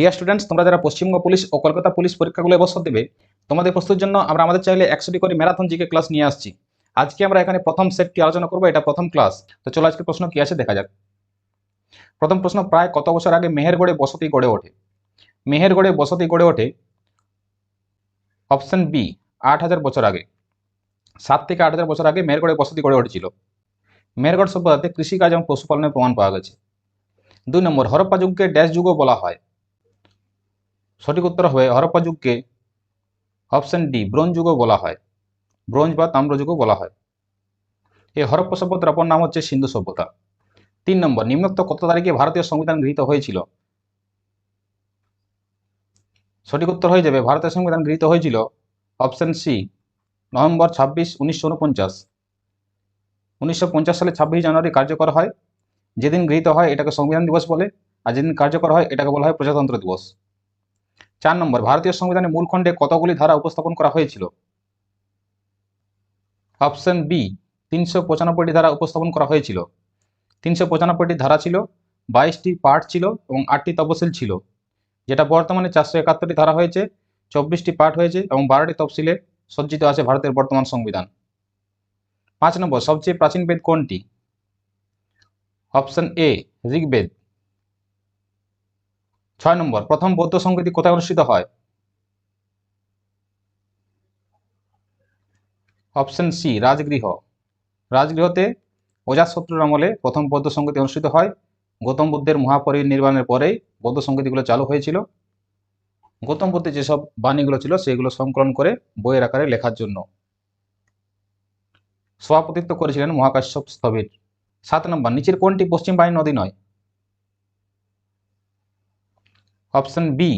Deer students তোমরা যারা Paschimbanga police ও কলকাতা পুলিশ পরীক্ষাগুলো এবছর দেবে, তোমাদের প্রস্তুতির জন্য আমরা আমাদের চাইলে একশোটি করে ম্যারাথন জিকে ক্লাস নিয়ে আসছি। আজকে আমরা এখানে প্রথম সেটটি আলোচনা করব, এটা প্রথম ক্লাস তো চলো আজকে প্রশ্ন কি আছে দেখা যাক। প্রথম প্রশ্ন, প্রায় কত বছর আগে মেহেরগড়ে বসতি গড়ে ওঠে? মেহেরগড়ে বসতি গড়ে ওঠে অপশন বি আট হাজার বছর আগে। সাত থেকে আট হাজার বছর আগে মেহেরগড়ে বসতি গড়ে উঠেছিল। মেহেরগড় সভ্যতাতে কৃষিকাজ এবং পশুপালনের প্রমাণ পাওয়া গেছে। দুই নম্বর, হরপ্পা যুগকে ড্যাশ যুগও বলা হয়। সঠিক উত্তর হবে হরপ্পা যুগকে অপশন ডি, ব্রোঞ্জ যুগও বলা হয়। ব্রোঞ্জ বা তাম্র যুগও বলা হয়। এই হরপ্পা সভ্যতার অপর নাম হচ্ছে সিন্ধু সভ্যতা। তিন নম্বর, নিম্নোক্ত কত তারিখে ভারতীয় সংবিধান গৃহীত হয়েছিল? সঠিক উত্তর হয়ে যাবে ভারতের সংবিধান গৃহীত হয়েছিল অপশন সি, নভেম্বর ছাব্বিশ, উনিশশো উনপঞ্চাশ। উনিশশো সালে ছাব্বিশ জানুয়ারি কার্যকর হয়। যেদিন গৃহীত হয়, এটাকে সংবিধান দিবস বলে। আর যেদিন কার্যকর হয়, এটাকে বলা হয় প্রজাতন্ত্র দিবস। চার নম্বর, ভারতীয় সংবিধানের মূল খণ্ডে কতগুলি ধারা উপস্থাপন করা হয়েছিল? অপশন বি, তিনশো পঁচানব্বইটি ধারা উপস্থাপন করা হয়েছিল। তিনশো পঁচানব্বইটি ধারা ছিল, বাইশটি পার্ট ছিল এবং আটটি তফসিল ছিল। যেটা বর্তমানে চারশো একাত্তরটি ধারা হয়েছে, চব্বিশটি পার্ট হয়েছে এবং বারোটি তফসিলে সজ্জিত আছে ভারতের বর্তমান সংবিধান। পাঁচ নম্বর, সবচেয়ে প্রাচীন বেদ কোনটি? Option A, Rigveda. ছয় নম্বর, প্রথম বৌদ্ধ সংগীতি কোথায় অনুষ্ঠিত হয়? Option C, Rajgriha. রাজগৃহতে অজাতশত্রুর আমলে প্রথম বৌদ্ধ সংগীতি অনুষ্ঠিত হয়। গৌতম বুদ্ধের মহাপরিনির্বাণের পরেই বৌদ্ধ সংগীতিগুলো চালু হয়েছিল। গৌতম বুদ্ধের যেসব বাণীগুলো ছিল, সেগুলো সংকলন করে বইয়ের আকারে লেখার জন্য। সভাপতিত্ব করেছিলেন মহাকাশ্যপ স্থবির সাত নম্বর, নিচের কোনটি পশ্চিম বাহিনী নদী নয়? অপশন বি,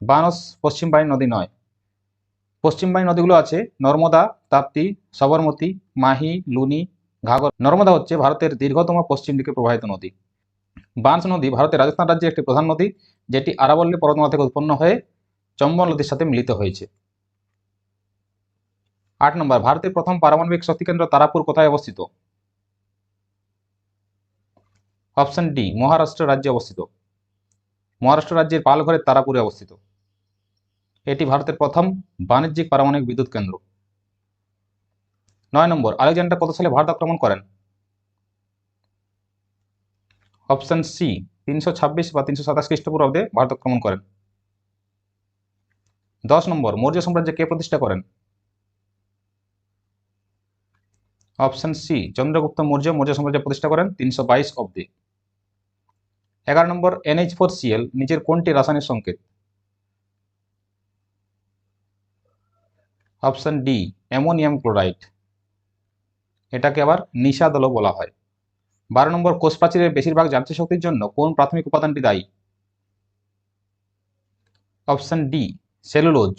বানস পশ্চিম বাহিনী নদী নয়। পশ্চিম বাহিনী নদীগুলো আছে নর্মদা, তাপ্তি, সবরমতী, মাহি, লুনি, ঘাগর। নর্মদা হচ্ছে ভারতের দীর্ঘতম পশ্চিম দিকে প্রবাহিত নদী। বাঁশ নদী ভারতের রাজস্থান রাজ্যের একটি প্রধান নদী, যেটি আরাবল্লী পর্বতমালা থেকে উৎপন্ন হয়ে চম্বল নদীর সাথে মিলিত হয়েছে। আট নম্বর, ভারতের প্রথম পারমাণবিক শক্তি কেন্দ্র তারাপুর কোথায় অবস্থিত? অপশন ডি, মহারাষ্ট্র রাজ্যে অবস্থিত। মহারাষ্ট্র রাজ্যের পালঘরের তারাপুরে অবস্থিত। এটি ভারতের প্রথম বাণিজ্যিক পারমাণবিক বিদ্যুৎ কেন্দ্র। নয় নম্বর, আলেকজান্ডার কত সালে ভারত আক্রমণ করেন? অপশন সি, তিনশো ছাব্বিশ বা তিনশো সাতাশ খ্রিস্টপূর্বাব্দে ভারত আক্রমণ করেন। দশ নম্বর, মৌর্য সাম্রাজ্য কে প্রতিষ্ঠা করেন? অপশন সি, চন্দ্রগুপ্ত মৌর্য মৌর্য সাম্রাজ্য প্রতিষ্ঠা করেন তিনশো বাইশ অব্দে। এগারো নম্বর এনএইচ ফোর সিএল নিচের কোনটি রাসায়নিক সংকেত? Option D, ammonium chloride. এটাকে আবার নিষাদলও বলা হয়। বারো নম্বর কোষ প্রাচীরের বেশিরভাগ যান্ত্রিক শক্তির জন্য কোন প্রাথমিক উপাদানটি দায়ী? Option D, cellulose.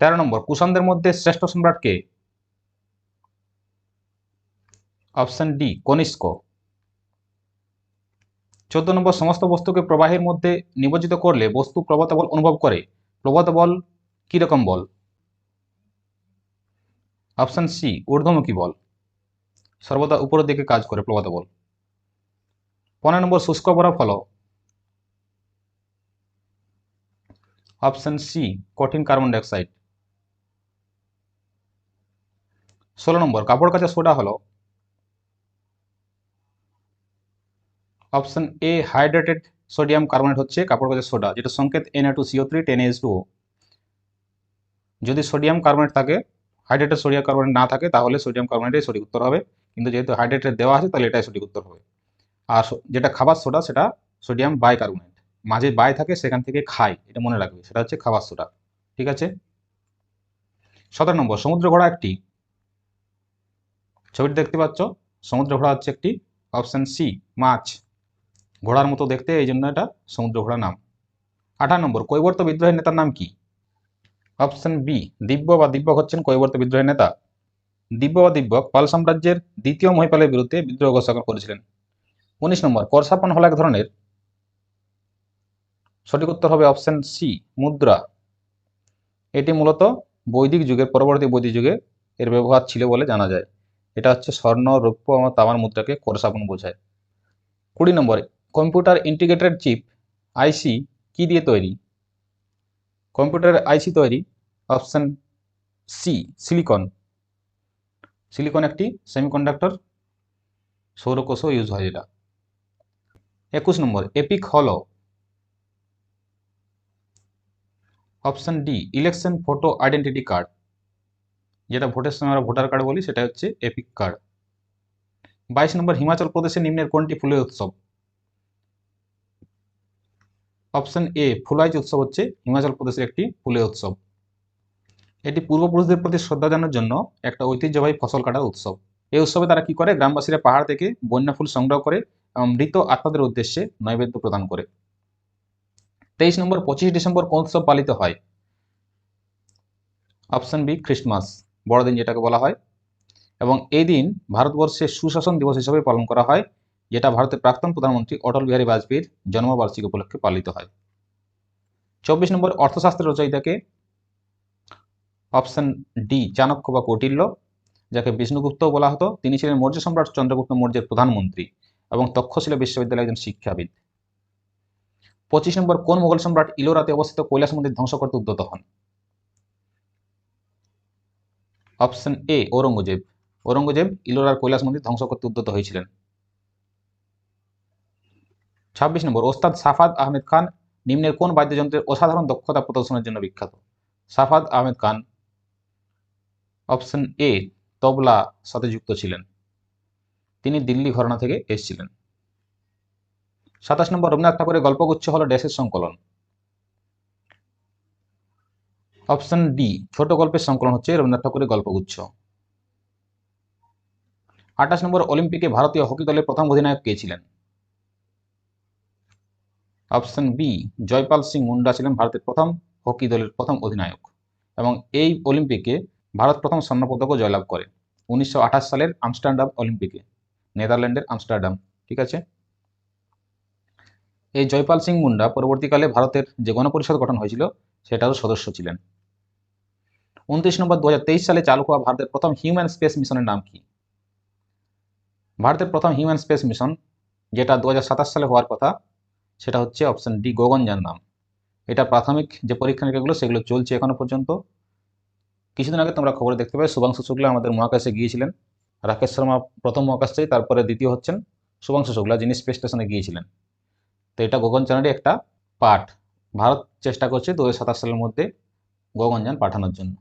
তেরো নম্বর কুষাণদের মধ্যে শ্রেষ্ঠ সম্রাট কে? Option D, Kanishka. চোদ্দ নম্বর সমস্ত বস্তুকে প্রবাহের মধ্যে নিমজ্জিত করলে বস্তু প্রবত বল অনুভব করে। প্রবত বল কীরকম বল? অপশন সি, ঊর্ধ্বমুখী বল। সর্বদা উপরের দিকে কাজ করে প্রবত বল পনেরো নম্বর শুষ্ক বরফ হল অপশন সি, কঠিন কার্বন ডাইঅক্সাইড। ষোলো নম্বর, কাপড় কাচা সোডা হলো। Option A, hydrated sodium carbonate হচ্ছে কাপড় কাচা সোডা, যেটা সংকেত N two CO three ten S two যদি সোডিয়াম কার্বনেট থাকে, হাইড্রেটেড সোডিয়াম কার্বনেট না থাকে, তাহলে সোডিয়াম কার্বনেটাই সঠিক উত্তর হবে। কিন্তু যেহেতু হাইড্রেটেড দেওয়া আছে, তাহলে এটাই সঠিক উত্তর হবে। আর যেটা খাবার সোডা, সেটা সোডিয়াম বাই কার্বনেট মাঝে বাই থাকে, সেখান থেকে খাই, এটা মনে রাখবে, সেটা হচ্ছে খাবার সোডা। ঠিক আছে? সতেরো নম্বর, সমুদ্র ঘোড়া একটি। ছবিটি দেখতে পাচ্ছ? সমুদ্র ঘোড়া হচ্ছে একটি অপশন সি, মাছ। ঘোড়ার মতো দেখতে, এই জন্য এটা সমুদ্র ঘোড়া নাম। আঠারো নম্বর, কৈবর্ত বিদ্রোহের নেতার নাম কি? অপশন বি দিব্য বা দিব্যক হচ্ছেন কৈবর্ত বিদ্রোহের নেতা। দিব্য বা দিব্যক পাল সাম্রাজ্যের দ্বিতীয় মহিপালের বিরুদ্ধে বিদ্রোহ ঘোষণা করেছিলেন। উনিশ নম্বর করসাপন হল এক ধরনের। সঠিক উত্তর হবে অপশন সি মুদ্রা। এটি মূলত বৈদিক যুগের, পরবর্তী বৈদিক যুগে এর ব্যবহার ছিল বলে জানা যায়। এটা হচ্ছে স্বর্ণ, রৌপ্য এবং তামার মুদ্রাকে করসাপন বোঝায়। কুড়ি নম্বরে কম্পিউটার ইন্টিগ্রেটেড চিপ, আইসি, কি দিয়ে তৈরি? কম্পিউটার আইসি তৈরি, অপশন সি, সিলিকন। সিলিকন একটি সেমিকন্ডাক্টর সৌরকোষও ইউজ হয় এটা। একুশ নম্বর, এপিক হলো। Option D, election photo identity card. যেটা ভোটের সময় আমরা ভোটার কার্ড বলি, সেটা হচ্ছে এপিক কার্ড। বাইশ নম্বর, হিমাচল প্রদেশে নিম্নের কোনটি ফুলের উৎসব? অপশন এ ফুলাইচ উৎসব হচ্ছে হিমাচল প্রদেশের একটি ফুলের উৎসব। এটি পূর্বপুরুষদের প্রতি শ্রদ্ধা জানানোর জন্য একটা ঐতিহ্যবাহী ফসল কাটার উৎসব। এই উৎসবে তারা কি করে? গ্রামবাসীরা পাহাড় থেকে বন্যা ফুল সংগ্রহ করে এবং মৃত আত্মাদের উদ্দেশ্যে নৈবেদ্য প্রদান করে। তেইশ নম্বর, পঁচিশ ডিসেম্বর কোন উৎসব পালিত হয়? অপশন বি, খ্রিস্টমাস, বড়দিন যেটাকে বলা হয়। এবং এই দিন ভারতবর্ষের সুশাসন দিবস হিসেবে পালন করা হয়। যেটা ভারতের প্রাক্তন প্রধানমন্ত্রী অটল বিহারী বাজপেয়ীর জন্মবার্ষিকী উপলক্ষে পালিত হয়। চব্বিশ নম্বর অর্থশাস্ত্রের রচয়িতাকে অপশন ডি চাণক্য বা কৌটিল্য, যাকে বিষ্ণুগুপ্তও বলা হতো। তিনি ছিলেন মৌর্য সম্রাট চন্দ্রগুপ্ত মৌর্যের প্রধানমন্ত্রী এবং তক্ষশিলা বিশ্ববিদ্যালয়ের একজন শিক্ষাবিদ। পঁচিশ নম্বর, কোন মোগল সম্রাট ইলোরাতে অবস্থিত কৈলাস মন্দির ধ্বংস করতে উদ্যত হন? Option A, Aurangzeb. ঔরঙ্গজেব ইলোরার কৈলাস মন্দির ধ্বংস করতে উদ্যত হয়েছিলেন। ছাব্বিশ নম্বর, ওস্তাদ সাফাদ আহমেদ খান নিম্নের কোন বাদ্যযন্ত্রের অসাধারণ দক্ষতা প্রদর্শনের জন্য বিখ্যাত? সাফাদ আহমেদ খান, অপশন এ, তবলা সাথে যুক্ত ছিলেন। তিনি দিল্লি ঘরানা থেকে এসেছিলেন। সাতাশ নম্বর, রবীন্দ্রনাথ ঠাকুরের গল্পগুচ্ছ হল ড্যাশের সংকলন। অপশন ডি, ছোট গল্পের সংকলন হচ্ছে রবীন্দ্রনাথ ঠাকুরের গল্পগুচ্ছ। আঠাশ নম্বর, অলিম্পিকে ভারতীয় হকি দলের প্রথম অধিনায়ক কে ছিলেন? অপশন বি, জয়পাল সিং মুন্ডা ছিলেন ভারতের প্রথম হকি দলের প্রথম অধিনায়ক এবং এই অলিম্পিকে ভারত প্রথম স্বর্ণপদকও জয়লাভ করে উনিশশো আঠাশ সালের আমস্টারডাম অলিম্পিকে, নেদারল্যান্ডের আমস্টারডাম, ঠিক আছে? এই জয়পাল সিং মুন্ডা পরবর্তীকালে ভারতের যে গণপরিষদ গঠন হয়েছিল সেটারও সদস্য ছিলেন। উনত্রিশ নম্বর দু হাজার তেইশ সালে চালু হওয়া ভারতের প্রথম হিউম্যান স্পেস মিশনের নাম কি? ভারতের প্রথম হিউম্যান স্পেস মিশন, যেটা দু হাজার সাতাশ সালে হওয়ার কথা সেটা হচ্ছে অপশন ডি গগনযান নাম। এটা প্রাথমিক যে পরীক্ষা নিরীক্ষাগুলো, সেগুলো চলছে এখনও পর্যন্ত। কিছুদিন আগে তোমরা খবরে দেখতে পাবে শুভাংশু শুক্লা আমাদের মহাকাশে গিয়েছিলেন। রাকেশ শর্মা প্রথম মহাকাশচারী, তারপরে দ্বিতীয় হচ্ছেন শুভাংশু শুক্লা, যিনি স্পেস স্টেশনে গিয়েছিলেন। তো এটা গগনযানেরই একটা পাঠ। ভারত চেষ্টা করছে দু হাজার সাতাশ সালের মধ্যে গগনযান পাঠানোর জন্য।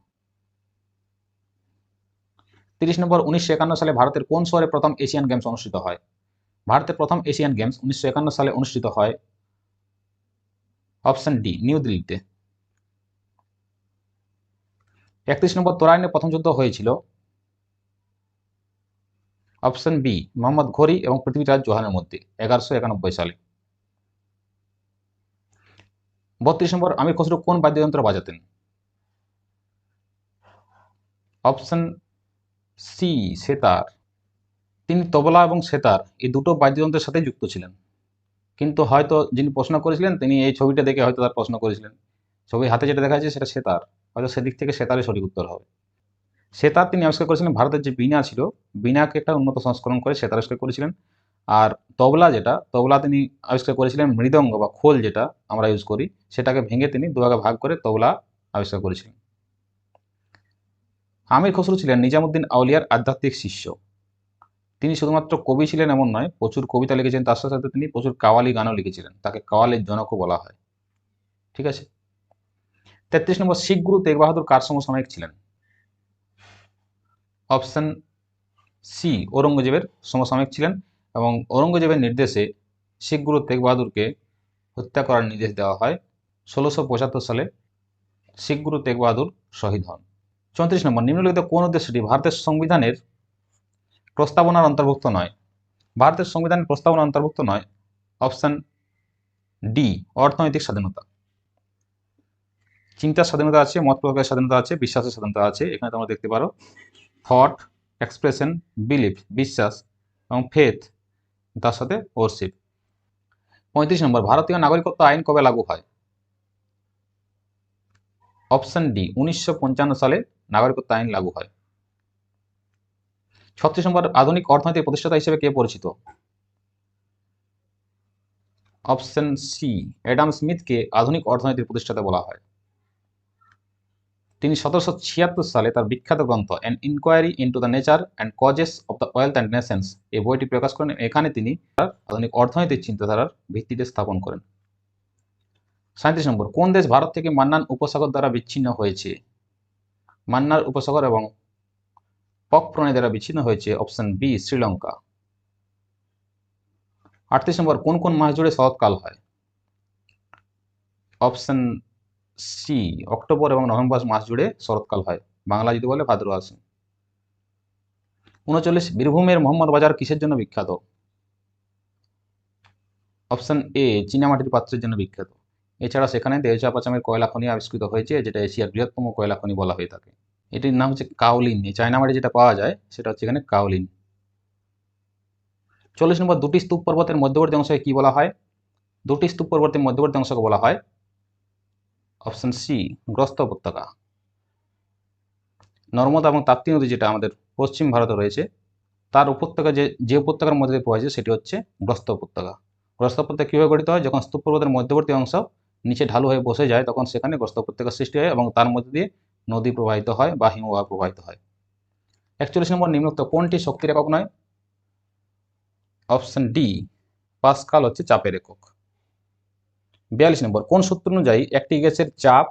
তিরিশ নম্বর, উনিশশো একান্ন সালে ভারতের কোন শহরে প্রথম এশিয়ান গেমস অনুষ্ঠিত হয়? ভারতের প্রথম এশিয়ান গেমস উনিশশো একান্ন সালে অনুষ্ঠিত হয় অপশন ডি, নিউ দিল্লিতে। একত্রিশ নম্বর তোরাইনে প্রথম যুদ্ধ হয়েছিল। অপশন বি, মোহাম্মদ ঘড়ি এবং পৃথিবীরাজ জোহানের মধ্যে, এগারোশো একানব্বই সালে। বত্রিশ নম্বর, আমির খসরু কোন বাদ্যযন্ত্র বাজাতেন? Option C, sitar. তিনি তবলা এবং সেতার এই দুটো বাদ্যযন্ত্রের সাথে যুক্ত ছিলেন। কিন্তু হয়তো যিনি প্রশ্ন করেছিলেন, তিনি এই ছবিটা দেখে হয়তো তার প্রশ্ন করেছিলেন। ছবি হাতে যেটা দেখা যাচ্ছে সেটা সেতার। হয়তো সেদিক থেকে সেতারই সঠিক উত্তর হবে। সেতার তিনি আবিষ্কার করেছিলেন ভারতের যে বিনা ছিল, বিনাকে একটা উন্নত সংস্করণ করে সেতার আবিষ্কার করেছিলেন। আর তবলা যেটা, তবলা তিনি আবিষ্কার করেছিলেন মৃদঙ্গ বা খোল যেটা আমরা ইউজ করি, সেটাকে ভেঙে তিনি দুভাগে ভাগ করে তবলা আবিষ্কার করেছিলেন। আমির খসরু ছিলেন নিজামুদ্দিন আউলিয়ার আধ্যাত্মিক শিষ্য। তিনি শুধুমাত্র কবি ছিলেন এমন নয়, প্রচুর কবিতা লিখেছেন, তার সাথে সাথে তিনি প্রচুর কাওয়ালি গানও লিখেছিলেন, তাকে কাওয়ালির জনকও বলা হয়। ঠিক আছে? তেত্রিশ নম্বর শিখ গুরু তেগ বাহাদুর কার সমসাময়িক ছিলেন? অপশন সি, ঔরঙ্গজেবের সমসাময়িক ছিলেন এবং ঔরঙ্গজেবের নির্দেশে শিখ গুরু তেগ বাহাদুরকে হত্যা করার নির্দেশ দেওয়া হয়। ষোলোশো পঁচাত্তর সালে শিখ গুরু তেগ বাহাদুর শহীদ হন। চৌত্রিশ নম্বর, নিম্নলিখিত কোন উদ্দেশ্যটি ভারতের সংবিধানের প্রস্তাবনার অন্তর্ভুক্ত নয়। ভারতের সংবিধানের প্রস্তাবনা অন্তর্ভুক্ত নয়। অপশন ডি, অর্থনৈতিক স্বাধীনতা। চিন্তার স্বাধীনতা আছে, মত প্রকাশের স্বাধীনতা আছে, বিশ্বাসের স্বাধীনতা আছে, এখানে তোমরা দেখতে পারো। থট এক্সপ্রেশন বিলিফ বিশ্বাস এবং ফেথ তার সাথে ওরশিপ পঁয়ত্রিশ নম্বর, ভারতীয় নাগরিকত্ব আইন কবে লাগু হয়? অপশন ডি, উনিশশো পঞ্চান্ন সালে নাগরিকত্ব আইন লাগু হয়। ছত্রিশ নম্বর আধুনিক অর্থনৈতিক প্রতিষ্ঠাতা হিসেবে কে পরিচিত? অপশন সি অ্যাডাম স্মিথকে আধুনিক অর্থনীতির প্রতিষ্ঠাতা বলা হয়। তিনি সতেরোশো ছিয়াত্তর সালে তার বিখ্যাত গ্রন্থ an inquiry into the nature and causes of the wealth and nations এই বইটি প্রকাশ করেন। এখানে তিনি তার আধুনিক অর্থনৈতিক চিন্তাধারার ভিত্তিতে স্থাপন করেন। সাঁত্রিশ নম্বর, কোন দেশ ভারত থেকে মান্নান উপসাগর দ্বারা বিচ্ছিন্ন হয়েছে? মান্নার উপসাগর এবং পক প্রণালী দ্বারা বিচ্ছিন্ন হয়েছে অপশন বি শ্রীলঙ্কা। আটত্রিশ নম্বর, কোন কোন মাস জুড়ে শরৎকাল হয়? অপশন সি অক্টোবর এবং নভেম্বর মাস জুড়ে শরৎকাল হয়। বাংলা যদি বলে, ভাদ্র আসে উনচল্লিশ, বীরভূমের মোহাম্মদ বাজার কিসের জন্য বিখ্যাত? অপশন এ চীনামাটির পাত্রের জন্য বিখ্যাত। এছাড়া সেখানে দেওচা পাচামের কয়লা খনি আবিষ্কৃত হয়েছে, যেটা এশিয়ার বৃহত্তম কয়লা খনি বলা হয়ে থাকে। এটির নাম হচ্ছে কাউলিন এই চায়নামাটি যেটা পাওয়া যায়, সেটা হচ্ছে এখানে কাউলিন চল্লিশ নম্বর, দুটি স্তূপ পর্বতের মধ্যবর্তী অংশকে কি বলা হয়? দুটি স্তূপ পর্বতের মধ্যবর্তী অংশকে বলা হয় অপশন সি, গ্রস্ত উপত্যকা। নর্মদা এবং তাপ্তি নদী যেটা আমাদের পশ্চিম ভারতে রয়েছে, তার উপত্যকা যে যে উপত্যকার মধ্যে দিয়ে প্রবাহিত, সেটি হচ্ছে গ্রস্ত উপত্যকা। গ্রস্ত উপত্যকা কীভাবে গঠিত হয়? যখন স্তূপ পর্বতের মধ্যবর্তী অংশ নিচে ঢালু হয়ে বসে যায়, তখন সেখানে গ্রস্ত উপত্যকার সৃষ্টি হয় এবং তার মধ্যে দিয়ে নদী প্রবাহিত হয় বা হিমবাহ প্রবাহিত হয়। একচল্লিশ নম্বর নিম্নোক্ত কোনটি শক্তির একক নয়? অপশন ডি, পাসকাল হচ্ছে চাপের একক। বিয়াল্লিশ নম্বর, কোন সূত্র অনুযায়ী একটি গ্যাসের চাপ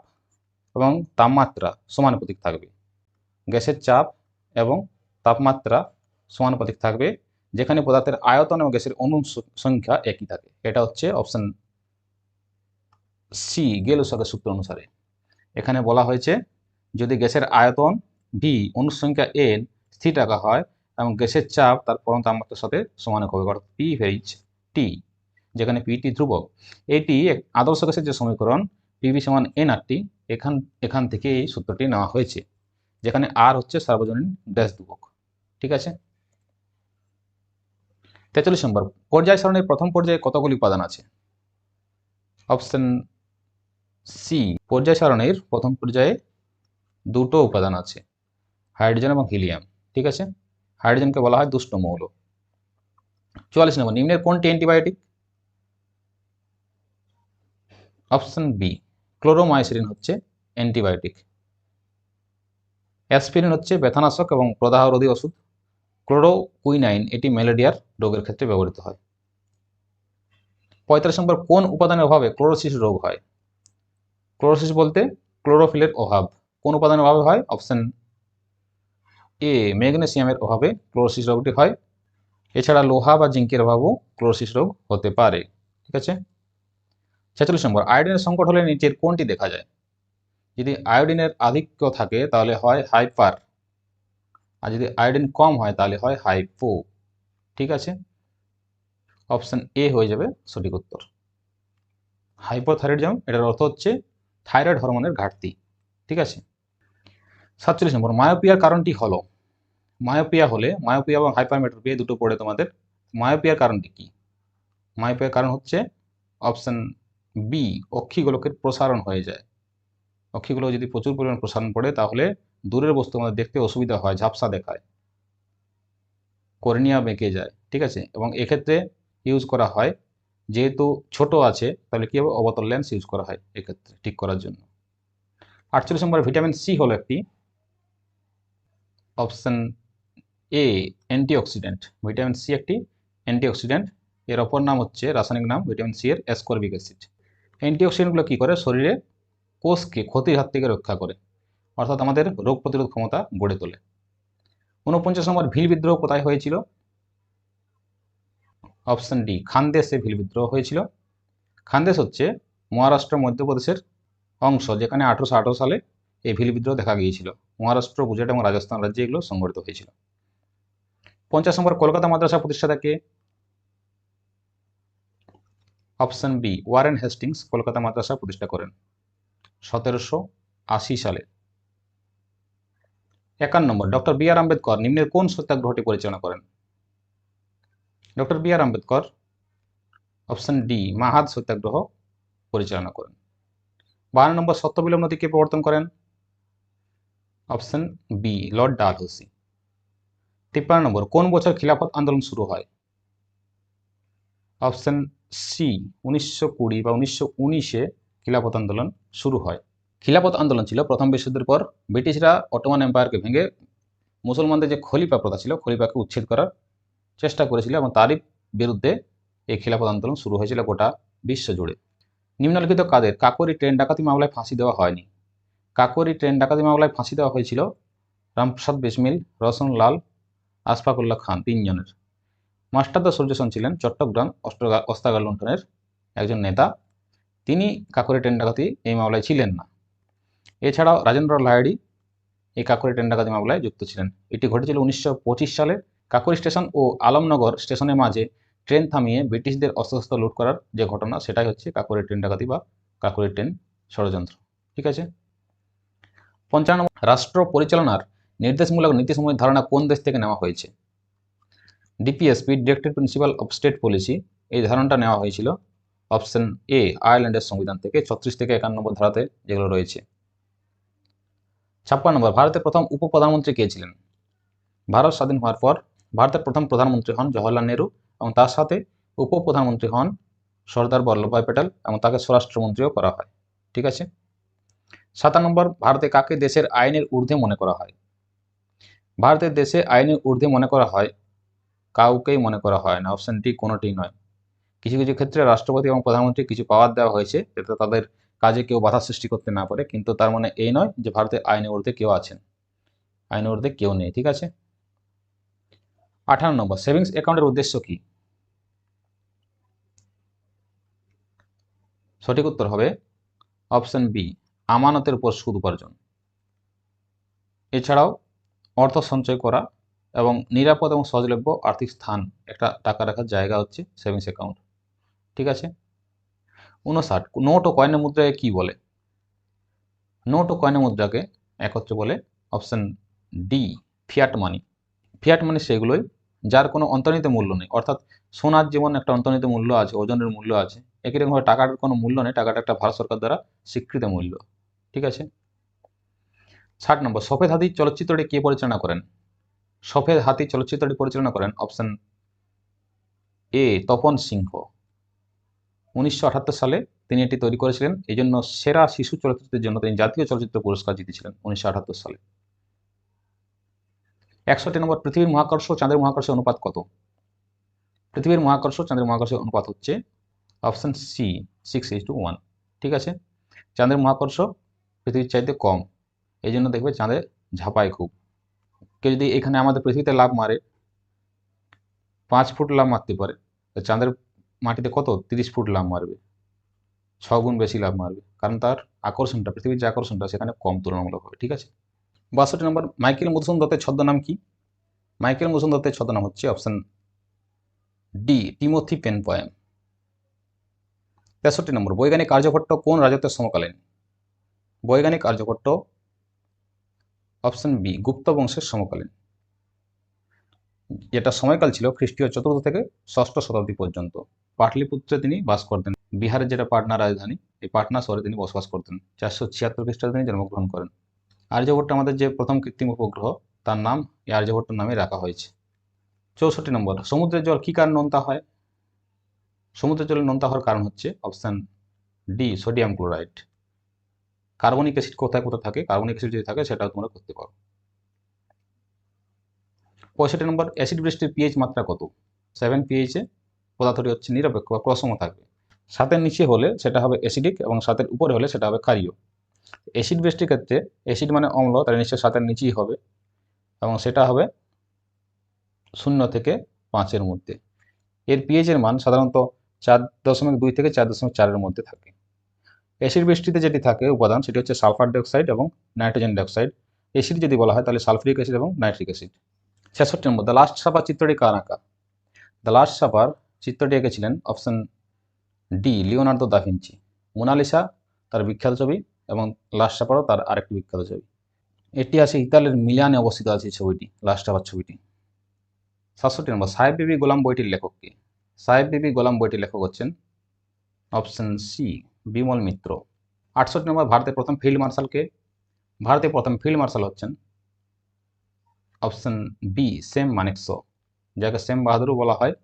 এবং তাপমাত্রা সমানুপাতিক থাকবে? গ্যাসের চাপ এবং তাপমাত্রা সমানুপাতিক থাকবে, যেখানে পদার্থের আয়তন এবং গ্যাসের অণু সংখ্যা একই থাকে। এটা হচ্ছে অপশন সি গেলুসাকের সূত্র অনুসারে। এখানে বলা হয়েছে যদি গ্যাসের আয়তন ভি অনুসংখ্যা এন স্থির রাখা হয় এবং গ্যাসের চাপ তার পরম তাপমাত্রার সাথে সমানুক হবে অর্থাৎ পি ভেরিজ টি যেখানে পিটি ধ্রুবক। এটি আদর্শ গ্যাসের যে সমীকরণ পিভি সমান এন আর টি এখান এখান থেকে এই সূত্রটি নেওয়া হয়েছে, যেখানে আর হচ্ছে সার্বজনীন গ্যাস ধ্রুবক। ঠিক আছে? তেতাল্লিশ নম্বর, পর্যায় সারণীর প্রথম পর্যায়ে কতগুলি উপাদান আছে? অপশন সি পর্যায় সারণীর প্রথম পর্যায়ে দুটো উপাদান আছে হাইড্রোজেন এবং হিলিয়াম ঠিক আছে? হাইড্রোজেনকে বলা হয় দুষ্ট মৌল। চুয়াল্লিশ নম্বর, নিম্নের কোনটি অ্যান্টিবায়োটিক অপশন বি ক্লোরোমাইসিন হচ্ছে অ্যান্টিবায়োটিক অ্যাসপিরিন হচ্ছে ব্যথানাশক এবং প্রদাহরোধী ওষুধ। ক্লোরোকুইনাইন এটি ম্যালেরিয়ার রোগের ক্ষেত্রে ব্যবহৃত হয়। পঁয়তাল্লিশ নম্বর, কোন উপাদানের অভাবে ক্লোরোসিস রোগ হয়? ক্লোরোসিস বলতে ক্লোরোফিলের অভাব। কোন উপাদানের অভাবে হয়? অপশন এ ম্যাগনেসিয়ামের অভাবে ক্লোরোসিস রোগটি হয়। এছাড়া লোহা বা জিঙ্কের অভাবও ক্লোরোসিস রোগ হতে পারে। ঠিক আছে? ছেচল্লিশ নম্বর, আয়োডিনের সংকট হলে নিচের কোনটি দেখা যায়? যদি আয়োডিনের আধিক্য থাকে, তাহলে হয় হাইপার। আর যদি আয়োডিন কম হয়, তাহলে হয় হাইপো। ঠিক আছে? অপশান এ হয়ে যাবে সঠিক উত্তর। হাইপোথাইরয়েডিজম এটার অর্থ হচ্ছে থাইরয়েড হরমোনের ঘাটতি। ঠিক আছে? সাতচল্লিশ নম্বর, মায়োপিয়ার কারণটি হলো, মায়োপিয়া হলে, মায়োপিয়া এবং হাইপারমেট্রোপিয়া দুটো পড়ে তোমাদের। মায়োপিয়ার কারণটি কি? মায়োপিয়ার কারণ হচ্ছে অপশন বি, অক্ষিগোলকের প্রসারণ হয়ে যায়। অক্ষিগুলো যদি প্রচুর পরিমাণ প্রসারণ পড়ে, তাহলে দূরের বস্তু আমাদের দেখতে অসুবিধা হয়, ঝাপসা দেখায়। কর্নিয়া বেঁকে যায়, ঠিক আছে? এবং এক্ষেত্রে ইউজ করা হয়, যেহেতু ছোট আছে, তাহলে কী হবে? অবতল লেন্স ইউজ করা হয় এক্ষেত্রে, ঠিক করার জন্য। আটচল্লিশ নম্বর ভিটামিন সি হলো একটি। Option A antioxidant vitamin C একটি অ্যান্টিঅক্সিডেন্ট এর অপর নাম হচ্ছে রাসায়নিক নাম ভিটামিন সি এর অ্যাসকর্বিক অ্যাসিড অ্যান্টিঅক্সিডেন্টগুলো কী করে? শরীরে কোষকে ক্ষতির হাত থেকে রক্ষা করে, অর্থাৎ আমাদের রোগ প্রতিরোধ ক্ষমতা গড়ে তোলে। ঊনপঞ্চাশ নম্বর, ভিল বিদ্রোহ কোথায় হয়েছিল? অপশন ডি খানদেশে ভিল বিদ্রোহ হয়েছিল। খানদেশ হচ্ছে মহারাষ্ট্র, মধ্যপ্রদেশের অংশ, যেখানে আঠারোশো আঠারো সালে এই ভিল বিদ্রোহ দেখা গিয়েছিল। মহারাষ্ট্র, গুজরাট এবং রাজস্থান রাজ্যে এগুলো সংগঠিত হয়েছিল। পঞ্চাশ নম্বর কলকাতা মাদ্রাসা প্রতিষ্ঠাতাকে option B, Warren Hastings Kolkata মাদ্রাসা প্রতিষ্ঠা করেন। সতেরোশো আশি সালে। একান্ন নম্বর, ডক্টর বি আর আম্বেদকর নিম্নের কোন সত্যাগ্রহটি পরিচালনা করেন? Doctor B R Ambedkar option D, Mahad satyagraha পরিচালনা করেন। বারো নম্বর, সত্যবিলম্ব নদীকে প্রবর্তন করেন। অপশন বি, লর্ড ডালহৌসি তিপ্পান্ন নম্বর, কোন বছর খিলাফত আন্দোলন শুরু হয়? অপশন সি, উনিশশো কুড়ি বা উনিশশো উনিশে খিলাফত আন্দোলন শুরু হয়। খিলাফত আন্দোলন ছিল প্রথম বিশ্বযুদ্ধের পর ব্রিটিশরা অটোমান এম্পায়ারকে ভেঙে মুসলমানদের যে খলিফা প্রথা ছিল, খলিফাকে উচ্ছেদ করার চেষ্টা করেছিল এবং তারই বিরুদ্ধে এই খিলাফত আন্দোলন শুরু হয়েছিল গোটা বিশ্ব জুড়ে নিম্নলিখিত কাদের কাকরি ট্রেন ডাকাতি মামলায় ফাঁসি দেওয়া হয়নি? কাকরি ট্রেন ডাকাতি মামলায় ফাঁসি দেওয়া হয়েছিল রামপ্রসাদ বিসমিল রসন লাল, আশফাকুল্লাহ খান তিনজনের। মাস্টারদা সূর্য সেন ছিলেন চট্টগ্রাম অস্ত্রাগার লুণ্ঠনের একজন নেতা। তিনি কাকরি ট্রেন ডাকাতি এই মামলায় ছিলেন না। এছাড়াও রাজেন্দ্র লাহিড়ী এই কাকরি ট্রেন ডাকাতি মামলায় যুক্ত ছিলেন। এটি ঘটেছিল উনিশশো পঁচিশ সালে কাকরি স্টেশন ও আলমনগর স্টেশনের মাঝে ট্রেন থামিয়ে ব্রিটিশদের অস্ত্রশস্ত্র লুট করার যে ঘটনা, সেটাই হচ্ছে কাকরি ট্রেন ডাকাতি বা কাকরি ট্রেন ষড়যন্ত্র। ঠিক আছে? পঞ্চান্ন রাষ্ট্র পরিচালনার নির্দেশমূলক নীতি নীতিসমূহের ধারণা কোন দেশ থেকে নেওয়া হয়েছে? DPSP directed principal of state policy এই ধারণাটা নেওয়া হয়েছিল। অপশন এ আয়ারল্যান্ডের সংবিধান থেকে ছত্রিশ থেকে একান্ন ধারাতে যেগুলো রয়েছে। ছাপ্পান্ন নম্বর, ভারতের প্রথম উপপ্রধানমন্ত্রী কে ছিলেন? ভারত স্বাধীন হওয়ার পর ভারতের প্রথম প্রধানমন্ত্রী হন জওহরলাল নেহরু এবং তার সাথে উপপ্রধানমন্ত্রী হন সর্দার বল্লভভাই প্যাটেল এবং তাকে স্বরাষ্ট্রমন্ত্রীও করা হয়। ঠিক আছে? সাতান্ন নম্বর ভারতে কাকে দেশের আইনের ঊর্ধ্বে মনে করা হয়? ভারতের দেশে আইনের ঊর্ধ্বে মনে করা হয়? কাউকেই মনে করা হয় না। অপশন ডি কোনোটি নয়। কিছু কিছু ক্ষেত্রে রাষ্ট্রপতি এবং প্রধানমন্ত্রী কিছু পাওয়ার দেওয়া হয়েছে, যাতে তাদের কাজে কেউ বাধা সৃষ্টি করতে না পারে। কিন্তু তার মানে এই নয় যে ভারতের আইনের ঊর্ধ্বে কেউ আছেন। আইনের ঊর্ধ্বে কেউ নেই, ঠিক আছে? আঠারো নম্বর সেভিংস অ্যাকাউন্টের উদ্দেশ্য কি? সঠিক উত্তর হবে অপশন বি আমানতের উপর সুদ উপার্জন। এছাড়াও অর্থ সঞ্চয় করা এবং নিরাপদ এবং সহজলভ্য আর্থিক স্থান একটা টাকা রাখার জায়গা হচ্ছে সেভিংস অ্যাকাউন্ট। ঠিক আছে? উনষাট নোট ও কয়েনের মুদ্রাকে কি বলে? নোট ও কয়েনের মুদ্রাকে একত্রে বলে option D, fiat money. Fiat money সেগুলোই যার কোনো অন্তর্নিহিত মূল্য নেই। অর্থাৎ সোনার যেমন একটা অন্তর্নিহিত মূল্য আছে, ওজনের মূল্য আছে। একই রকমভাবে টাকার কোনো মূল্য নেই, টাকাটা একটা ভারত সরকার দ্বারা স্বীকৃত মূল্য। ঠিক আছে? ষাট নম্বর সফেদ হাতি চলচ্চিত্রটি কে পরিচালনা করেন? সফেদ হাতি চলচ্চিত্রটি পরিচালনা করেন অপশন এ, তপন সিংহ। উনিশশো সালে তিনি এটি তৈরি করেছিলেন। এই জন্য সেরা শিশু চলচ্চিত্রের জন্য তিনি জাতীয় চলচ্চিত্র পুরস্কার জিতেছিলেন উনিশশো সালে। একষট্টি নম্বর, পৃথিবীর মহাকর্ষ চাঁদের মহাকর্ষের অনুপাত কত? পৃথিবীর মহাকর্ষ চাঁদের মহাকর্ষের অনুপাত হচ্ছে option C six two one ঠিক আছে? চাঁদের মহাকর্ষ পৃথিবীর চাইতে কম। এই জন্য দেখবে চাঁদে ঝাঁপায় খুব। কেউ যদি এখানে আমাদের পৃথিবীতে লাভ মারে, পাঁচ ফুট লাভ মারতে পারে। চাঁদের মাটিতে কত? তিরিশ ফুট লাভ মারবে। ছ গুণ বেশি লাভ মারবে। কারণ তার আকর্ষণটা, পৃথিবীর যে আকর্ষণটা, সেখানে কম তুলনামূলক হবে ঠিক আছে? বাষট্টি নম্বর, মাইকেল মধুসূদন দত্তের ছদ্মনাম কি? মাইকেল মধুসূদন দত্তের ছদ্মনাম হচ্ছে option D, Timothy pen poem তেষট্টি নম্বর, বৈজ্ঞানিক আর্যভট্ট কোন রাজত্বের সমকালীন? বৈজ্ঞানিক আর্যভট্ট। অপশন বি গুপ্ত বংশের সমকালীন। যেটা সময়কাল ছিল খ্রিস্টীয় চতুর্থ থেকে ষষ্ঠ শতাব্দী পর্যন্ত। পাটলিপুত্রে তিনি বাস করতেন। বিহারের যেটা পাটনা রাজধানী, এই পাটনা শহরে তিনি বসবাস করতেন। চারশো ছিয়াত্তর খ্রিস্টাব্দে তিনি জন্মগ্রহণ করেন। আর্যভট্ট আমাদের যে প্রথম কৃত্রিম উপগ্রহ, তার নাম এই আর্যভট্টর নামে রাখা হয়েছে। চৌষট্টি নম্বর, সমুদ্রের জল কী কারণে নোনতা হয়? সমুদ্রের জলে নোনতা হওয়ার কারণ হচ্ছে option D sodium chloride. Carbonic acid কোথায় কোথায় থাকে? কার্বনিক অ্যাসিড যদি থাকে, সেটাও তোমরা করতে পারো। পঁয়ষট্টি নম্বর অ্যাসিড বৃষ্টির পিএইচ মাত্রা কত? সেভেন পিএইচে পদার্থটি হচ্ছে নিরপেক্ষ বা ক্রসম থাকবে। সাতের নিচে হলে সেটা হবে অ্যাসিডিক এবং সাতের উপরে হলে সেটা হবে ক্ষারীয়। অ্যাসিড বৃষ্টির ক্ষেত্রে অ্যাসিড মানে অম্ল তার নিশ্চয় সাতের নিচেই হবে। এবং সেটা হবে শূন্য থেকে পাঁচের মধ্যে। এর পিএইচের মান সাধারণত চার দশমিক দুই থেকে চার দশমিক চারের মধ্যে থাকে। অ্যাসিড বৃষ্টিতে যেটি থাকে উপাদান, সেটি হচ্ছে সালফার ডাইঅক্সাইড এবং নাইট্রোজেন ডাইঅক্সাইড। অ্যাসিড যদি বলা হয়, তাহলে সালফিউরিক অ্যাসিড এবং নাইট্রিক অ্যাসিড। ছেষট্টি নম্বর, দ্য লাস্ট সাপার চিত্রটি কার আঁকা দ্য লাস্ট সাপার চিত্রটি এঁকেছিলেন option D, Leonardo da Vinci. Mona Lisa, তার বিখ্যাত ছবি, এবং লাস্ট সাপারও তার আরেকটি বিখ্যাত ছবি। এটি আছে ইতালির মিলানে অবস্থিত আছে ছবিটি, লাস্ট সাপার ছবিটি। সাতষট্টি নম্বর, সাহেব বিবি গোলাম বইটির লেখক কে? সাহেব বিবি গোলাম বইটির লেখক হচ্ছেন অপশন সি বিমল মিত্র। আটষট্টি নম্বর ভারতের প্রথম ফিল্ড মার্শালকে ভারতের প্রথম ফিল্ড মার্শাল হচ্ছেন অপশন বি সেম মানেকশো যাকে সেম বাহাদুরও বলা হয়।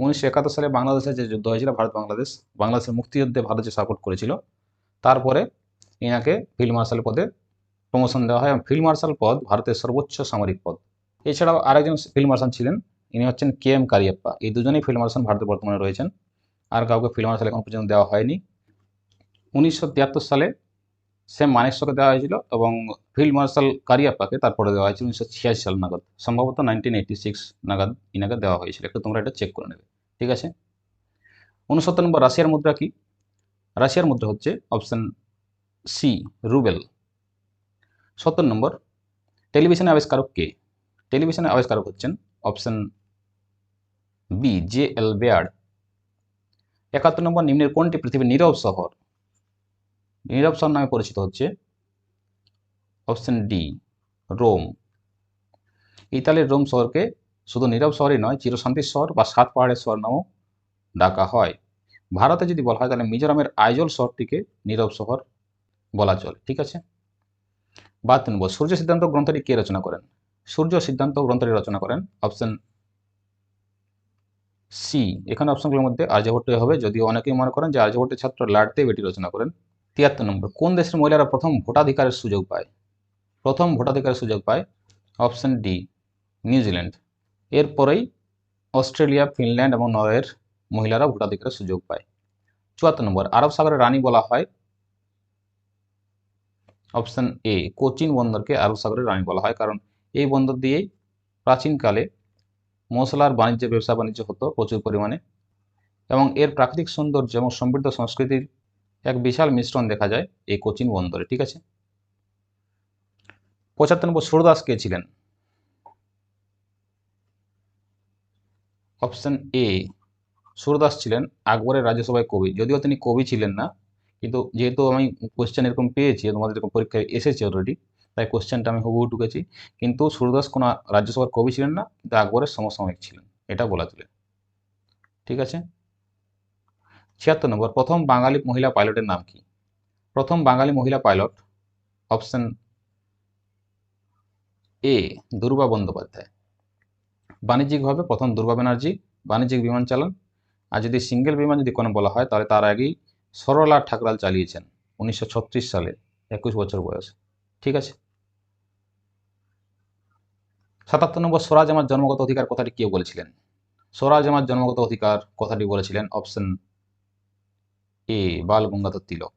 উনিশশো একাত্তর সালে বাংলাদেশে যে যুদ্ধ হয়েছিল ভারত বাংলাদেশ বাংলাদেশের মুক্তিযুদ্ধে ভারত যে সাপোর্ট করেছিল, তারপরে ইনাকে ফিল্ড মার্শাল পদে প্রমোশন দেওয়া হয় এবং ফিল্ড মার্শাল পদ ভারতের সর্বোচ্চ সামরিক পদ। এছাড়াও আরেকজন ফিল্ড মার্শাল ছিলেন, ইনি হচ্ছেন কে এম কারিয়াপ্পা এই দুজনেই ফিল্ড মার্শাল ভারতে বর্তমানে রয়েছেন। আর কাউকে ফিল্ড মার্শাল এখন পর্যন্ত দেওয়া হয়নি। উনিশশো তিয়াত্তর সালে সেম মানেকশকে দেওয়া হয়েছিল এবং ফিল্ড মার্শাল কারিয়াপ্পাকে তারপরে দেওয়া হয়েছিল উনিশশো ছিয়াশি সাল নাগাদ। সম্ভবত নাইনটিন এইটি সিক্স নাগাদ ইনাকে দেওয়া হয়েছিল। একটু তোমরা এটা চেক করে নেবে। ঠিক আছে? উনসত্তর নম্বর, রাশিয়ার মুদ্রা কি? রাশিয়ার মুদ্রা হচ্ছে অপশন সি রুবেল। সত্তর নম্বর টেলিভিশনের আবিষ্কারক কে? টেলিভিশনের আবিষ্কারক হচ্ছেন option B J L Baird. একাত্তর নম্বর, নিম্নের কোনটি পৃথিবীর নীরব শহর? শহর নামে পরিচিত হচ্ছে। Option D, Rome. ইতালির রোম শহরকে শুধু নীরব শহরই নয়, চিরশান্তির শহর বা সাত পাহাড়ের শহর নামও ডাকা হয়। ভারতে যদি বলা হয়, তাহলে মিজোরামের আইজল শহরটিকে নীরব শহর বলা চলে। ঠিক আছে? বাদ নম্বর সূর্য সিদ্ধান্ত গ্রন্থটি কে রচনা করেন? সূর্য সিদ্ধান্ত গ্রন্থটি রচনা করেন অপশন সি। এখানে অপশনগুলোর মধ্যে আর্যভট্ট হবে, যদিও অনেকেই মনে করেন যে আর্যভট্টের ছাত্র লাডদেব এটি রচনা করেন। তিয়াত্তর নম্বর, কোন দেশের মহিলারা প্রথম ভোটাধিকারের সুযোগ পায়? প্রথম ভোটাধিকারের সুযোগ পায় অপশন ডি নিউজিল্যান্ড এরপরেই অস্ট্রেলিয়া, ফিনল্যান্ড এবং নরওয়ের মহিলারা ভোটাধিকারের সুযোগ পায়। চুয়াত্তর নম্বর, আরব সাগরের রানী বলা হয়? অপশন এ, কোচিন বন্দরকে আরব সাগরের রানী বলা হয়, কারণ এই বন্দর দিয়েই প্রাচীনকালে মশলার বাণিজ্য ব্যবসা বাণিজ্য হতো প্রচুর পরিমাণে। এবং এর প্রাকৃতিক সৌন্দর্য এবং সমৃদ্ধ সংস্কৃতির এক বিশাল মিশ্রণ দেখা যায় এই কোচিন বন্দরে, ঠিক আছে? পঁচাত্তর নম্বর সুরদাস কে ছিলেন? অপশন এ, সুরদাস ছিলেন আকবরের রাজ্যসভায় কবি। যদিও তিনি কবি ছিলেন না, কিন্তু যেহেতু আমি কোশ্চেন এরকম পেয়েছি তোমাদের এরকম পরীক্ষায় এসেছে অলরেডি তাই কোশ্চেনটা আমি হুবহু ঢুকেছি। কিন্তু সুরদাস কোনো রাজ্যসভার কবি ছিলেন না, কিন্তু আকবরের সমসাময়িক ছিলেন, এটা বলা চলে, ঠিক আছে? ছিয়াত্তর নম্বর, প্রথম বাঙালি মহিলা পাইলটের নাম কি? প্রথম বাঙালি মহিলা পাইলট, অপশন এ, দুর্বা বন্দ্যোপাধ্যায়। বাণিজ্যিকভাবে প্রথম দুর্বা ব্যানার্জি, বাণিজ্যিক বিমান চালান আর যদি সিঙ্গেল বিমান যদি কোনো বলা হয়, তাহলে তার আগেই সরলা ঠাকরাল চালিয়েছেন উনিশশো ছত্রিশ সালে, একুশ বছর বয়স। ঠিক আছে? সাতাত্তর নম্বর, স্বরাজ আমার জন্মগত অধিকার কথাটি কে বলেছিলেন? স্বরাজ আমার জন্মগত অধিকার কথাটি বলেছিলেন, অপশন এ বাল গঙ্গাধর তিলক।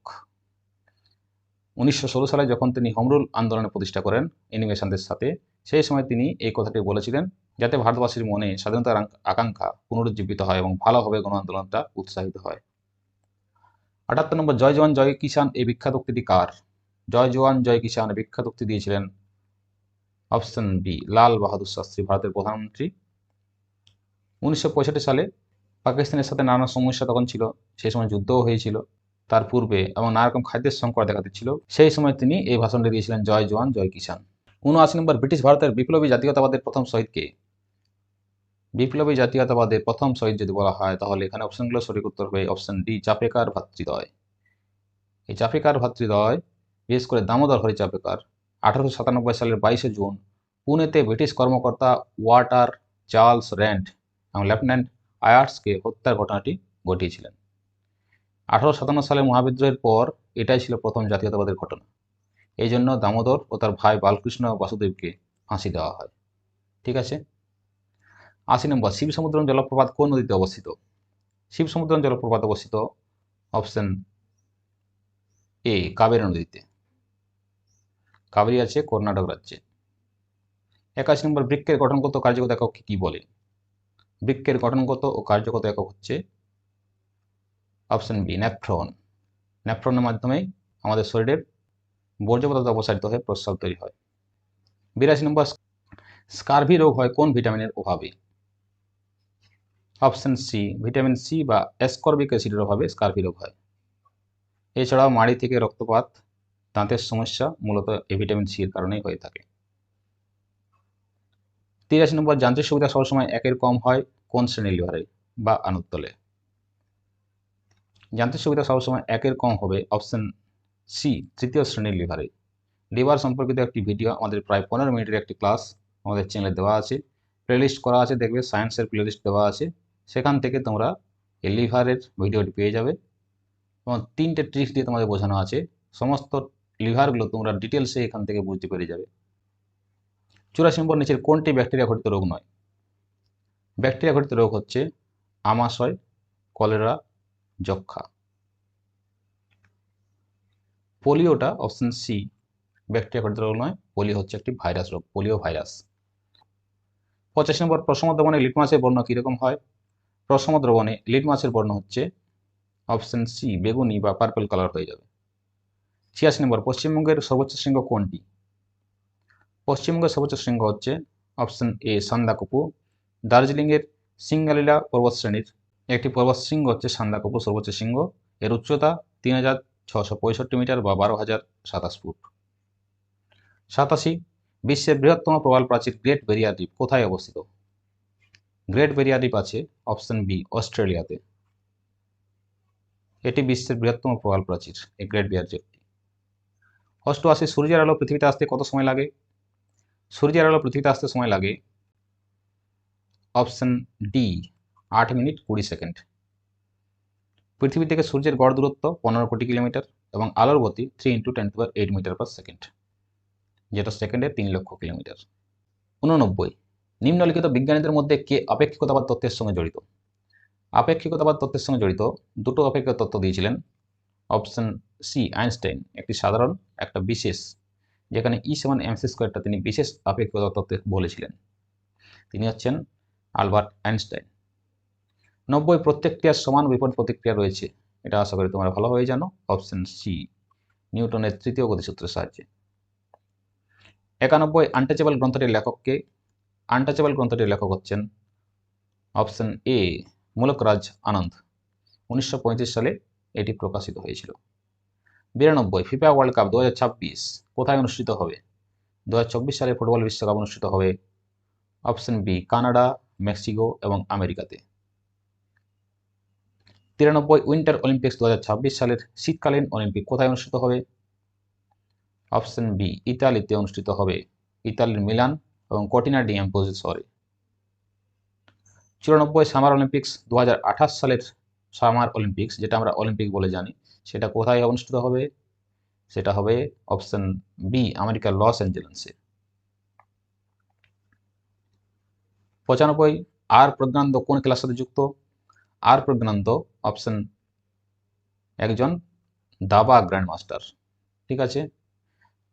উনিশশো ষোলো সালে যখন তিনি হমরুল আন্দোলনের প্রতিষ্ঠা করেন অ্যানিমেশনদের সাথে, সেই সময় তিনি এই কথাটি বলেছিলেন, যাতে ভারতবাসীর মনে স্বাধীনতার আকাঙ্ক্ষা পুনরুজ্জীবিত হয় এবং ভালোভাবে গণ আন্দোলনটা উৎসাহিত হয়। আটাত্তর নম্বর, জয় জওয়ান, জয় কিষান এই বিখ্যাত উক্তিটি কার? জয় জওয়ান, জয় কিষান বিখ্যাত উক্তি দিয়েছিলেন অপশন বি, লাল বাহাদুর শাস্ত্রী, ভারতের প্রধানমন্ত্রী। উনিশশো পঁয়ষট্টি সালে পাকিস্তানের সাথে নানা সমস্যা তখন ছিল, সেই সময় যুদ্ধও হয়েছিল। তার পূর্বে এবং নানা রকম খাদ্যের সংকট দেখা দিচ্ছিল। সেই সময় তিনি এই ভাষণটি দিয়েছিলেন, জয় জওয়ান, জয় কিষান উনআশি নম্বর ব্রিটিশ ভারতের বিপ্লবী জাতীয়তাবাদের প্রথম শহীদকে। বিপ্লবী জাতীয়তাবাদের প্রথম শহীদ যদি বলা হয়, তাহলে এখানে অপশনগুলো সঠিক উত্তর হবে অপশন ডি, চাপেকার ভাতৃদ্বয়। এই চাপেকার ভাতৃদ্বয়, বিশেষ করে দামোদর হরি চাপেকার, আঠারোশো সাতানব্বই সালের বাইশে জুন, পুনেতে ব্রিটিশ কর্মকর্তা ওয়াটার চার্লস র্যান্ড এবং লেফটেন্যান্ট আয়ার্সকে হত্যার ঘটনাটি ঘটিয়েছিলেন। আঠারোশো সাতান্ন সালে মহাবিদ্রোহের পর এটাই ছিল প্রথম জাতীয়তাবাদের ঘটনা। এই জন্য দামোদর ও তার ভাই বালকৃষ্ণ বাসুদেবকে ফাঁসি দেওয়া হয়। ঠিক আছে? আশি নম্বর শিব সমুদ্রম জলপ্রপাত কোন নদীতে অবস্থিত? শিব সমুদ্রম জলপ্রপাত অবস্থিত অপশন এ, কাবেরী নদীতে। কাবেরী আছে কর্ণাটক রাজ্যে। একাশি নম্বর, বৃক্ষের গঠনগত কার্যগত একক কি বলে? বৃক্ষের গঠনগত ও কার্যগত একক হচ্ছে অপশন বি ন্যাফ্রন ন্যাফ্রনের মাধ্যমে আমাদের শরীরের বর্জ্য পদার্থ অপসারিত হয়ে প্রস্রাব তৈরি হয়। বিরাশি নম্বর স্কারভি রোগ হয় কোন ভিটামিনের অভাবে? অপশন সি ভিটামিন সি বা অ্যাসকর্বিক অ্যাসিডের অভাবে স্কারভি রোগ হয়। এছাড়াও মাড়ি থেকে রক্তপাত, দাঁতের সমস্যা মূলত এ ভিটামিন সি এর কারণেই হয়ে থাকে। তিরাশি নম্বর যান্ত্রিক সুবিধা সবসময় একের কম হয় কোন শ্রেণির লিভারে বা আনুত্তলে। যান্ত্রিক সুবিধা সবসময় একের কম হবে অপশন সি, তৃতীয় শ্রেণির লিভারে লিভার সম্পর্কিত একটি ভিডিও আমাদের প্রায় পনেরো মিনিটের একটি ক্লাস আমাদের চ্যানেলে দেওয়া আছে। প্লেলিস্ট করা আছে, দেখবে সায়েন্সের প্লেলিস্ট দেওয়া আছে। সেখান থেকে তোমরা এই লিভারের ভিডিওটি পেয়ে যাবে। এবং তিনটে ট্রিক্স দিয়ে তোমাদের বোঝানো আছে। সমস্ত লিভারগুলো তোমরা ডিটেলসে এখান থেকে বুঝতে পেরে যাবে। চুরাশি নম্বর নিচের কোনটি ব্যাকটেরিয়া ঘটিত রোগ নয়? ব্যাকটেরিয়া ঘটিত রোগ হচ্ছে আমাশয়, কলেরা যক্ষা পোলিওটা অপশন সি, ব্যাকটেরিয়া ঘটিত রোগ নয়, পোলিও হচ্ছে একটি ভাইরাস রোগ, পোলিও ভাইরাস। পঁচাশি নম্বর, প্রসম দ্রবণে লিটমাসের বর্ণ কীরকম হয়? প্রসম দ্রবণে লিটমাসের বর্ণ হচ্ছে অপশন সি, বেগুনি বা পার্পল কালার হয়ে যাবে। ছিয়াশি নম্বর, পশ্চিমবঙ্গের সর্বোচ্চ শৃঙ্গ কোনটি? পশ্চিমবঙ্গের সর্বোচ্চ শৃঙ্গ হচ্ছে অপশন এ সান্দাকপু। দার্জিলিংয়ের সিঙ্গালীলা পর্বত শ্রেণির একটি পর্বত শৃঙ্গ হচ্ছে সান্দাকপু সর্বোচ্চ শৃঙ্গ। এর উচ্চতা তিন হাজার ছশো পঁয়ষট্টি মিটার বা বারো হাজার সাতাশ ফুট। সাতাশি, বিশ্বের বৃহত্তম প্রবাল প্রাচীর গ্রেট বেরিয়ার দ্বীপ কোথায় অবস্থিত? গ্রেট বেরিয়ার দ্বীপ আছে অপশন বি অস্ট্রেলিয়াতে। এটি বিশ্বের বৃহত্তম প্রবাল প্রাচীর, এই গ্রেট বেরিয়ার দ্বীপটি। অষ্টআশি, সূর্যের আলো পৃথিবীতে আসতে কত সময় লাগে? সূর্যের আলো পৃথিবীতে আসতে সময় লাগে অপশন ডি, আট মিনিট কুড়ি সেকেন্ড। পৃথিবী থেকে সূর্যের গড় দূরত্ব পনেরো কোটি কিলোমিটার এবং আলোর গতি three into ten to eight metre per second যেটা সেকেন্ডে তিন লক্ষ কিলোমিটার। উননব্বই, নিম্নলিখিত বিজ্ঞানীদের মধ্যে কে আপেক্ষিকতাবাদ তত্ত্বের সঙ্গে জড়িত? আপেক্ষিকতাবাদ তত্ত্বের সঙ্গে জড়িত দুটো আপেক্ষিক তত্ত্ব দিয়েছিলেন। অপশন সি, আইনস্টাইন, একটি সাধারণ, একটা বিশেষ যেখানে ই সমান এমসি স্কোয়ারটা তিনি বিশেষ আপেক্ষিকতা তত্ত্বে বলেছিলেন। তিনি হচ্ছেন আলবার্ট আইনস্টাইন। নব্বই প্রত্যেকটির সমান বিপদ প্রতিক্রিয়া রয়েছে। এটা আশা করি তোমরা ভালোভাবে জানো। অপশন সি, নিউটনের তৃতীয় গতিসূত্রের সাহায্যে। একানব্বই আনটাচেবল গ্রন্থটির লেখককে আনটাচেবল গ্রন্থটির লেখক হচ্ছেন অপশন এ, মূলকরাজ আনন্দ। উনিশশো পঁয়ত্রিশ সালে এটি প্রকাশিত হয়েছিল। বিরানব্বই, ফিফা ওয়ার্ল্ড কাপ দুহাজার ছাব্বিশ কোথায় অনুষ্ঠিত হবে? দু হাজার চব্বিশ সালে ফুটবল বিশ্বকাপ অনুষ্ঠিত হবে অপশন বি, কানাডা, মেক্সিকো এবং আমেরিকাতে। তিরানব্বই, উইন্টার অলিম্পিক্স দু হাজার ছাব্বিশ সালের শীতকালীন অলিম্পিক কোথায় অনুষ্ঠিত হবে? অপশন বি, ইতালিতে অনুষ্ঠিত হবে ইতালির মিলান এবং কটিনা ডি এম্পোজি শহরে চুরানব্বই সামার অলিম্পিক্স দু হাজার আঠাশ সালের সামার অলিম্পিক্স, যেটা আমরা অলিম্পিক বলে জানি সেটা কোথায় অনুষ্ঠিত হবে? সেটা হবে অপশন বি আমেরিকার লস অ্যাঞ্জেলেন্সে পঁচানব্বই, আর প্রজ্ঞানন্দ কোন ক্লাসের সাথে যুক্ত? আর প্রজ্ঞানন্দ অপশন একজন দাবা গ্র্যান্ড মাস্টার ঠিক আছে?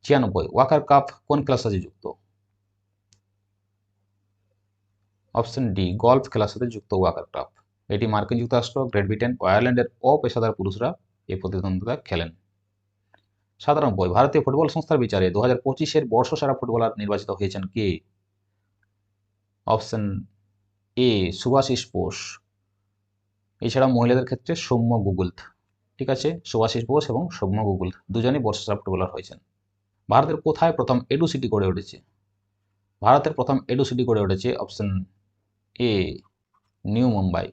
ছিয়ানব্বই, ওয়াকার কাপ কোন ক্লাস সাথে যুক্ত? অপশন ডি গল্ফ খেলার সাথে যুক্ত ওয়াকার কাপ। এটি মার্কিন যুক্তরাষ্ট্র গ্রেট ব্রিটেন আয়ারল্যান্ডের অপেশাদার পুরুষরা এই প্রতিদ্বন্দ্বিতা খেলেন। সাধারণ সাতানব্বই ভারতীয় ফুটবল সংস্থার বিচারে দু হাজার পঁচিশের বর্ষসেরা ফুটবলার নির্বাচিত হয়েছেন কে? Option A Subhasish Bose. এছাড়া মহিলাদের ক্ষেত্রে সৌম্য গুগল ঠিক আছে সুভাশিস বোস এবং সৌম্য গুগল দুজনেই বর্ষসেরা ফুটবলার হয়েছেন। ভারতের কোথায় প্রথম এডু সিটি গড়ে উঠেছে? ভারতের প্রথম এডু সিটি গড়ে উঠেছে অপশন এ, নিউ মুম্বাই।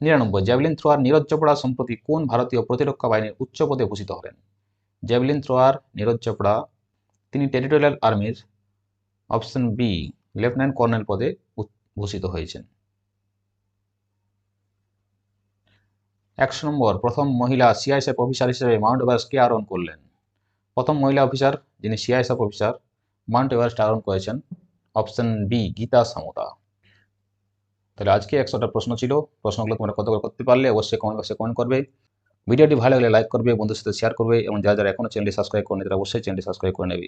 নিরানব্বই, জ্যাভলিন থ্রোয়ার নীরজ চোপড়া সম্প্রতি কোন ভারতীয় প্রতিরক্ষা বাহিনীর উচ্চ পদে ভূষিত হলেন? জ্যাভলিন থ্রোয়ার, নীরজ চোপড়া, তিনি টেরিটোরিয়াল আর্মির অপশন বি, লেফটেন্যান্ট কর্নেল পদে ভূষিত হয়েছেন। একশো নম্বর, প্রথম মহিলা সিআইএসএফ অফিসার হিসেবে মাউন্ট এভারেস্ট কে আরোহণ করলেন? প্রথম মহিলা অফিসার, যিনি সিআইএসএফ অফিসার, মাউন্ট এভারেস্ট আরোহণ করেছেন, অপশন বি, গীতা সামুদা। তাহলে আজকে একশোটা প্রশ্ন ছিল। প্রশ্নগুলো তোমরা কত করতে পারলে অবশ্যই কমেন্ট বক্সে কমেন্ট করবে। ভিডিওটি ভালো লাগলে লাইক করবে বন্ধুর সাথে শেয়ার করবে এবং যারা যারা এখনও চ্যানেলটি সাবস্ক্রাইব করেনি তারা অবশ্যই চ্যানেলটি সাবস্ক্রাইব করে নেবে।